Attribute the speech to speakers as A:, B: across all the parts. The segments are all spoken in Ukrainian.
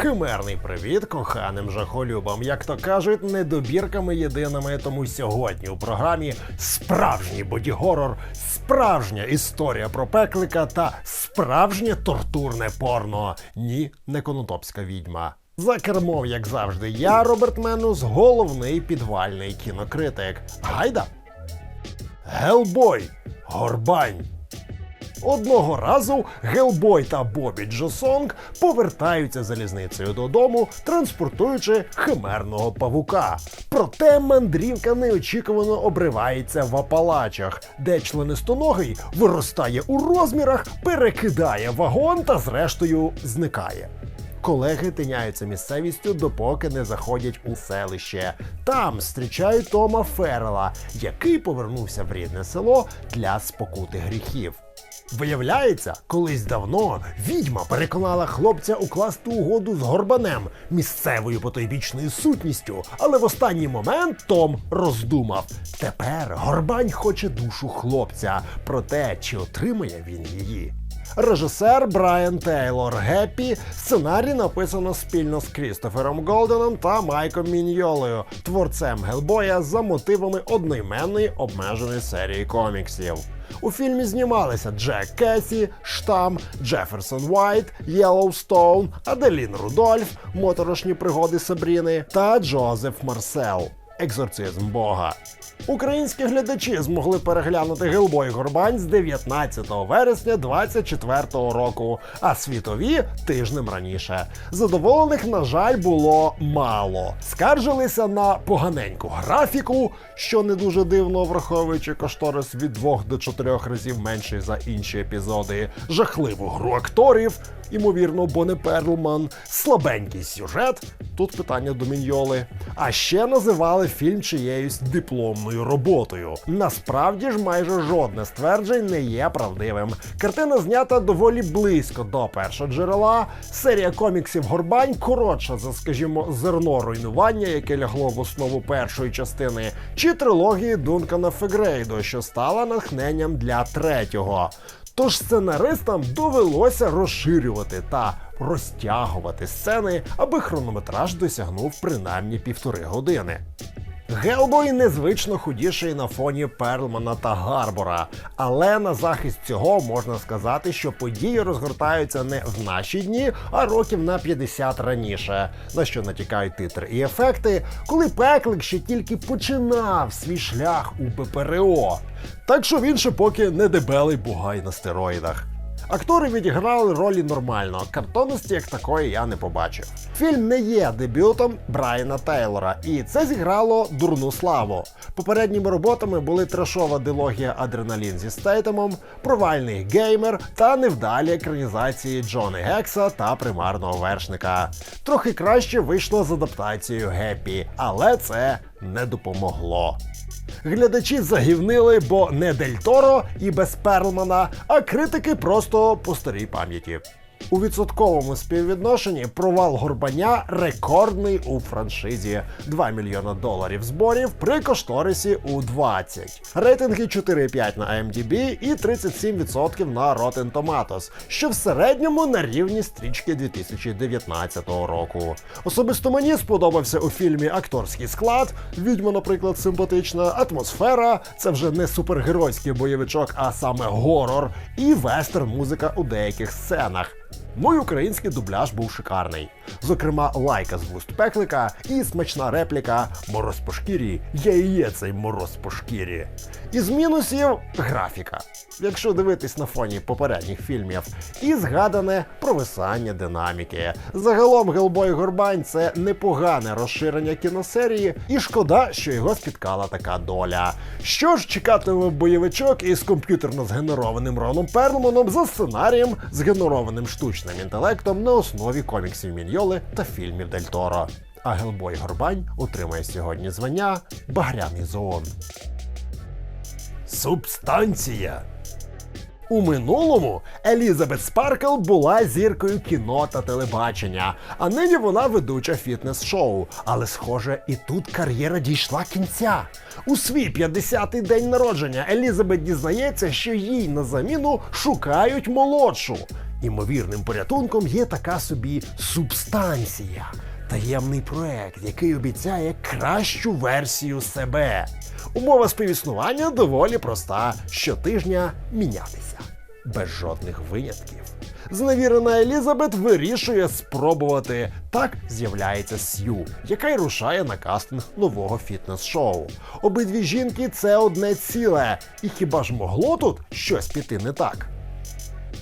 A: Химерний привіт коханим жахолюбам. Як то кажуть, недобірками єдиними. Тому сьогодні у програмі справжній боді-горор, справжня історія про пеклика та справжнє тортурне порно. Ні, не конотопська відьма. За кермом, як завжди, я, Роберт Менус, головний підвальний кінокритик. Гайда! Гелбой! Горбань! Одного разу Гелбой та Бобі Джосонг повертаються залізницею додому, транспортуючи химерного павука. Проте мандрівка неочікувано обривається в апалачах, де членистоногий виростає у розмірах, перекидає вагон та зрештою зникає. Колеги тиняються місцевістю, допоки не заходять у селище. Там зустрічають Тома Феррела, який повернувся в рідне село для спокути гріхів. Виявляється, колись давно відьма переконала хлопця укласти угоду з горбанем, місцевою потойбічною сутністю, але в останній момент Том роздумав. Тепер горбань хоче душу хлопця, проте чи отримає він її. Режисер Брайан Тейлор Геппі. Сценарій написано спільно з Крістофером Голденом та Майком Міньолою, творцем Гелбоя за мотивами одноіменної обмеженої серії коміксів. У фільмі знімалися Джек Кесі, Штам, Джеферсон Уайт, Єллоустоун, Аделін Рудольф, Моторошні пригоди Сабріни та Джозеф Марсел. Екзорцизм Бога. Українські глядачі змогли переглянути Гелбой Горбань з 19 вересня 24 року, а світові тижнем раніше. Задоволених, на жаль, було мало. Скаржилися на поганеньку графіку, що не дуже дивно, враховуючи кошторис від 2 до 4 разів менший за інші епізоди, жахливу гру акторів, ймовірно, Боне Перлман, слабенький сюжет. Тут питання до Міньоли. А ще називали фільм чиєюсь дипломною роботою. Насправді ж майже жодне стверджень не є правдивим. Картина знята доволі близько до першого джерела. Серія коміксів Горбань коротша за, скажімо, зерно руйнування, яке лягло в основу першої частини, чи трилогії Дункана Фегрейдо, що стала натхненням для третього. Тож сценаристам довелося розширювати та розтягувати сцени, аби хронометраж досягнув принаймні півтори години. Гелбой незвично худіший на фоні Перлмана та Гарбора, але на захист цього можна сказати, що події розгортаються не в наші дні, а років на 50 раніше, на що натякають титри і ефекти, коли пеклик ще тільки починав свій шлях у ППРО. Так що він ще поки не дебелий бугай на стероїдах. Актори відіграли ролі нормально, картонності як такої я не побачив. Фільм не є дебютом Брайана Тейлора, і це зіграло дурну славу. Попередніми роботами були трешова дилогія Адреналін зі Стейтемом, провальний геймер та невдалі екранізації Джони Гекса та примарного вершника. Трохи краще вийшло з адаптацією Геппі, але це не допомогло. Глядачі загівнили, бо не Дель Торо і без Перлмана, а критики просто по старій пам'яті. У відсотковому співвідношенні провал Горбаня рекордний у франшизі 2 мільйона доларів зборів при кошторисі у 20. Рейтинги 4,5 на IMDb і 37% на Rotten Tomatoes, що в середньому на рівні стрічки 2019 року. Особисто мені сподобався у фільмі акторський склад. Відьма, наприклад, симпатична, атмосфера це вже не супергеройський бойовичок, а саме горор, і вестерн музика у деяких сценах. Мой український дубляж був шикарний. Зокрема, лайка з вуст пеклика і смачна репліка Мороз по шкірі, я і є цей мороз по шкірі. Із мінусів графіка. Якщо дивитись на фоні попередніх фільмів, і згадане провисання динаміки. Загалом Гелбой Горбань це непогане розширення кіносерії, і шкода, що його спіткала така доля. Що ж чекатиме бойовичок із комп'ютерно згенерованим Роном Перлманом за сценарієм, згенерованим штучним інтелектом на основі коміксів Міньоли та фільмів Дель Торо. А Гелбой Горбань отримає сьогодні звання Багряний зоон. Субстанція. У минулому Елізабет Спаркл була зіркою кіно та телебачення, а нині вона ведуча фітнес-шоу. Але, схоже, і тут кар'єра дійшла кінця. У свій 50-й день народження Елізабет дізнається, що їй на заміну шукають молодшу. Імовірним порятунком є така собі субстанція. Таємний проект, який обіцяє кращу версію себе. Умова співіснування доволі проста: щотижня мінятися. Без жодних винятків. Зневірена Елізабет вирішує спробувати. Так з'являється Сью, яка й рушає на кастинг нового фітнес-шоу. Обидві жінки це одне ціле. І хіба ж могло тут щось піти не так?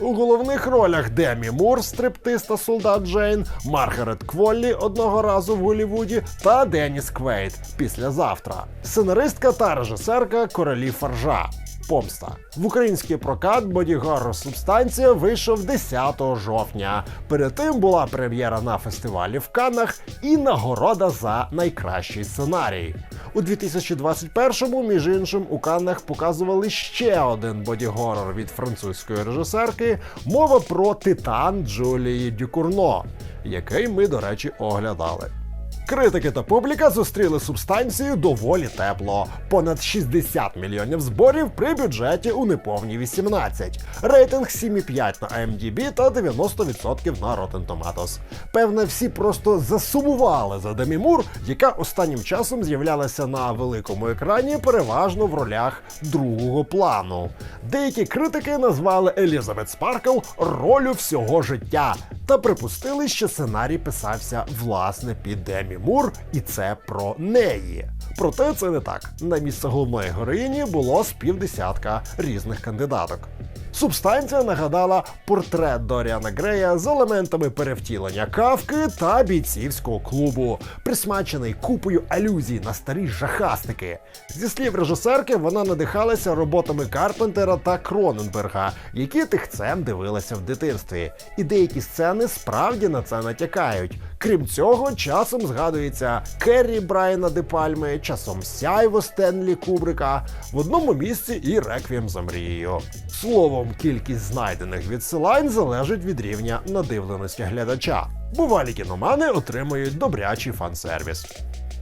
A: У головних ролях Демі Мур, стриптиста солдат Джейн, Маргарет Кволлі одного разу в Голлівуді та Деніс Квейт післязавтра. Сценаристка та режисерка Королі Фаржа. Помста в український прокат бодігоррор субстанція вийшов 10 жовтня. Перед тим була прем'єра на фестивалі в Каннах і нагорода за найкращий сценарій. У 2021-му, між іншим, у Каннах показували ще один бодігорор від французької режисерки. Мова про титан Джулії Дюкурно, який ми, до речі, оглядали. Критики та публіка зустріли субстанцію доволі тепло. Понад 60 мільйонів зборів при бюджеті у неповні 18. Рейтинг 7,5 на IMDb та 90% на Rotten Tomatoes. Певне, всі просто засумували за Демі Мур, яка останнім часом з'являлася на великому екрані переважно в ролях другого плану. Деякі критики назвали Елізабет Спаркл ролю всього життя та припустили, що сценарій писався власне під Демі Мур, і це про неї. Проте це не так. На місце головної героїні було з півдесятка різних кандидаток. Субстанція нагадала портрет Доріана Грея з елементами перевтілення кавки та бійцівського клубу, присмачений купою алюзій на старі жахастики. Зі слів режисерки, вона надихалася роботами Карпентера та Кроненберга, які тихцем дивилася в дитинстві. І деякі сцени справді на це натякають. Крім цього, часом згадується Керрі Брайана Де Пальми, часом Сяйво Стенлі Кубрика, в одному місці і Реквієм за мрією. Словом, кількість знайдених відсилань залежить від рівня надивленості глядача. Бувалі кіномани отримують добрячий фан-сервіс.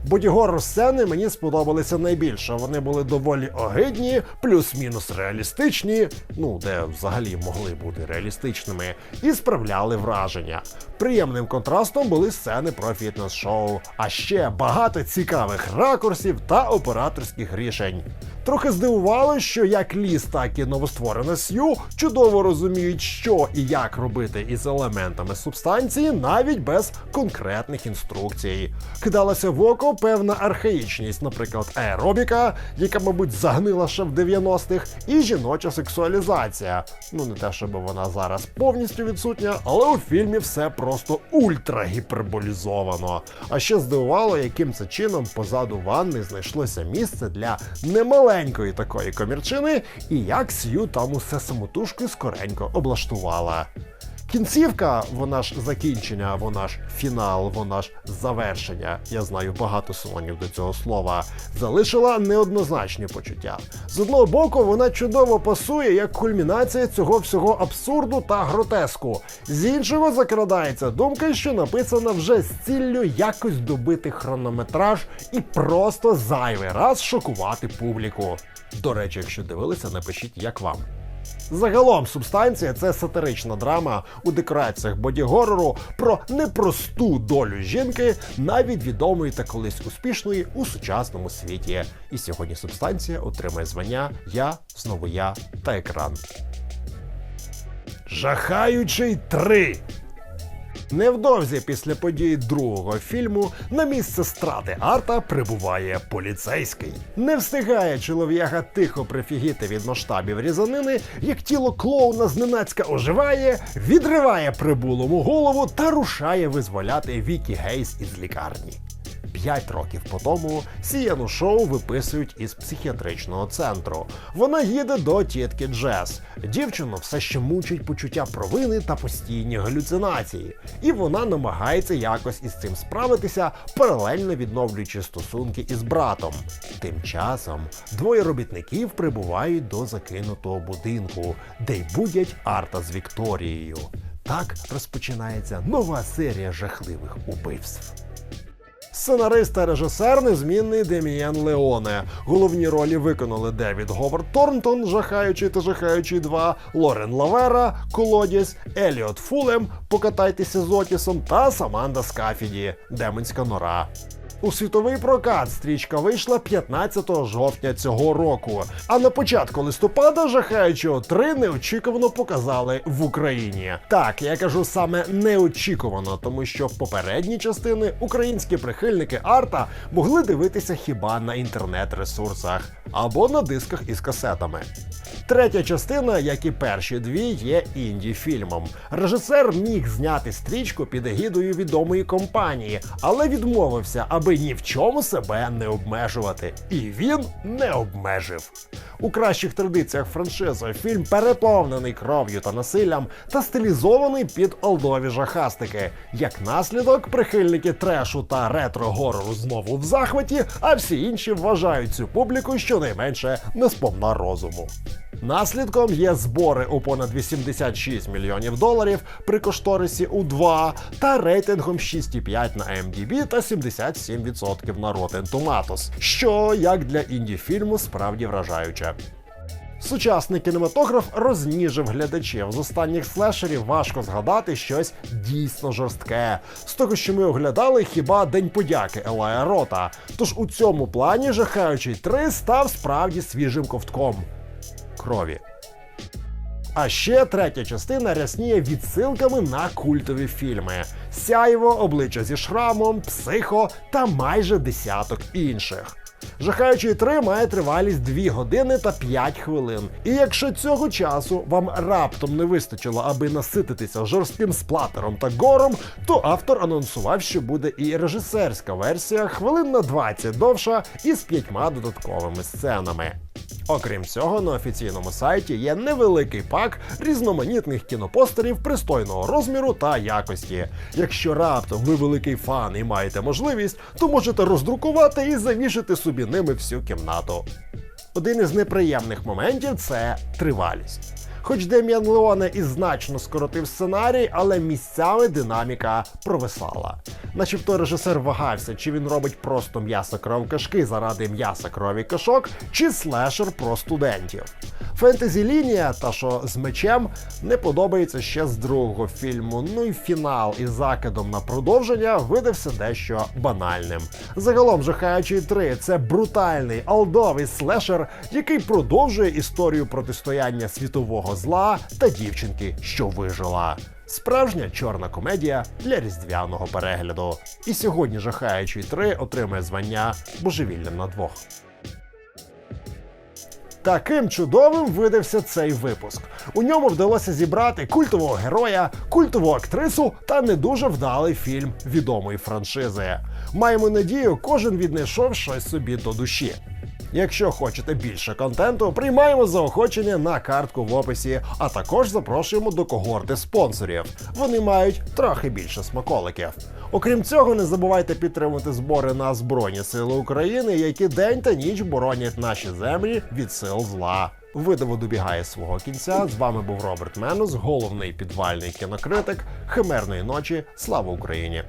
A: Бодігорор сцени мені сподобалися найбільше. Вони були доволі огидні, плюс-мінус реалістичні, ну де взагалі могли бути реалістичними, і справляли враження. Приємним контрастом були сцени про фітнес-шоу, а ще багато цікавих ракурсів та операторських рішень. Трохи здивувало, що як ліс, так і новостворена Сью чудово розуміють, що і як робити із елементами субстанції, навіть без конкретних інструкцій. Кидалася в око певна архаїчність, наприклад, аеробіка, яка, мабуть, загнила ще в 90-х, і жіноча сексуалізація. Ну не те, щоб вона зараз повністю відсутня, але у фільмі все просто ультра гіперболізовано. А ще здивувало, яким це чином позаду ванни знайшлося місце для немаленької такої комірчини, і як Сью там усе самотужки скоренько облаштувала. Кінцівка, вона ж закінчення, вона ж фінал, вона ж завершення. Я знаю багато синонів до цього слова. Залишила неоднозначні почуття. З одного боку, вона чудово пасує як кульмінація цього всього абсурду та гротеску. З іншого закрадається думка, що написана вже з ціллю якось добити хронометраж і просто зайвий раз шокувати публіку. До речі, якщо дивилися, напишіть, як вам. Загалом субстанція це сатирична драма у декораціях боді-горору про непросту долю жінки, навіть відомої та колись успішної у сучасному світі. І сьогодні субстанція отримає звання Я, знову я та екран. Жахаючий 3 Невдовзі після подій другого фільму на місце страти арта прибуває поліцейський. Не встигає чолов'яга тихо прифігіти від масштабів різанини, як тіло клоуна зненацька оживає, відриває прибулому голову та рушає визволяти Вікі Гейс із лікарні. П'ять років по тому Сіяну шоу виписують із психіатричного центру. Вона їде до тітки Джес. Дівчину все ще мучить почуття провини та постійні галюцинації, і вона намагається якось із цим справитися, паралельно відновлюючи стосунки із братом. Тим часом двоє робітників прибувають до закинутого будинку, де й будять Арта з Вікторією. Так розпочинається нова серія жахливих убивств. Сценарист та режисер незмінний Демієн Леоне. Головні ролі виконали Девід Говард Торнтон, жахаючий та жахаючий 2, Лорен Лавера, Колодязь, Еліот Фулем, Покатайтеся з Отісом та Саманда Скафіді, Демонська нора. У світовий прокат стрічка вийшла 15 жовтня цього року. А на початку листопада жахаючого 3 неочікувано показали в Україні. Так, я кажу саме неочікувано, тому що попередні частини українські прихильники арта могли дивитися хіба на інтернет-ресурсах або на дисках із касетами. Третя частина, як і перші дві, є інді-фільмом. Режисер міг зняти стрічку під егідою відомої компанії, але відмовився, аби ні в чому себе не обмежувати. І він не обмежив. У кращих традиціях франшизи фільм переповнений кров'ю та насиллям та стилізований під олдові жахастики. Як наслідок, прихильники трешу та ретро-горору знову в захваті, а всі інші вважають цю публіку щонайменше не сповна розуму. Наслідком є збори у понад 86 мільйонів доларів при кошторисі у 2 та рейтингом 6,5 на MDB та 77% на Rotten Tomatoes, що як для інді-фільму справді вражаюче. Сучасний кінематограф розніжив глядачів. З останніх слешерів важко згадати щось дійсно жорстке. З того, що ми оглядали, хіба День подяки Елая Рота. Тож у цьому плані жахаючий 3 став справді свіжим ковтком крові. А ще третя частина рясніє відсилками на культові фільми: Сяйво, обличчя зі шрамом, психо та майже десяток інших. Жахаючий 3 має тривалість 2 години та 5 хвилин. І якщо цього часу вам раптом не вистачило, аби насититися жорстким сплатером та гором, то автор анонсував, що буде і режисерська версія хвилин на 20 довша із п'ятьма додатковими сценами. Окрім цього, на офіційному сайті є невеликий пак різноманітних кінопостерів пристойного розміру та якості. Якщо раптом ви великий фан і маєте можливість, то можете роздрукувати і завішити собі ними всю кімнату. Один із неприємних моментів це тривалість. Хоч Дем'ян Леоне і значно скоротив сценарій, але місцями динаміка провисала. Начебто режисер вагався, чи він робить просто м'ясо кров кашки заради м'яса крові кашок, чи слешер про студентів. Фентезі лінія, та що з мечем, не подобається ще з другого фільму. Ну і фінал із закидом на продовження видався дещо банальним. Загалом жахаючий 3 це брутальний алдовий слешер, який продовжує історію протистояння світового зла та дівчинки, що вижила. Справжня чорна комедія для різдвяного перегляду. І сьогодні жахаючий 3 отримає звання божевільним на двох. Таким чудовим видався цей випуск. У ньому вдалося зібрати культового героя, культову актрису та не дуже вдалий фільм відомої франшизи. Маємо надію, кожен віднайшов щось собі до душі. Якщо хочете більше контенту, приймаємо заохочення на картку в описі, а також запрошуємо до когорти спонсорів. Вони мають трохи більше смаколиків. Окрім цього, не забувайте підтримувати збори на Збройні Сили України, які день та ніч боронять наші землі від сил зла. Видиво добігає свого кінця. З вами був Роберт Менус, головний підвальний кінокритик. Химерної ночі. Слава Україні!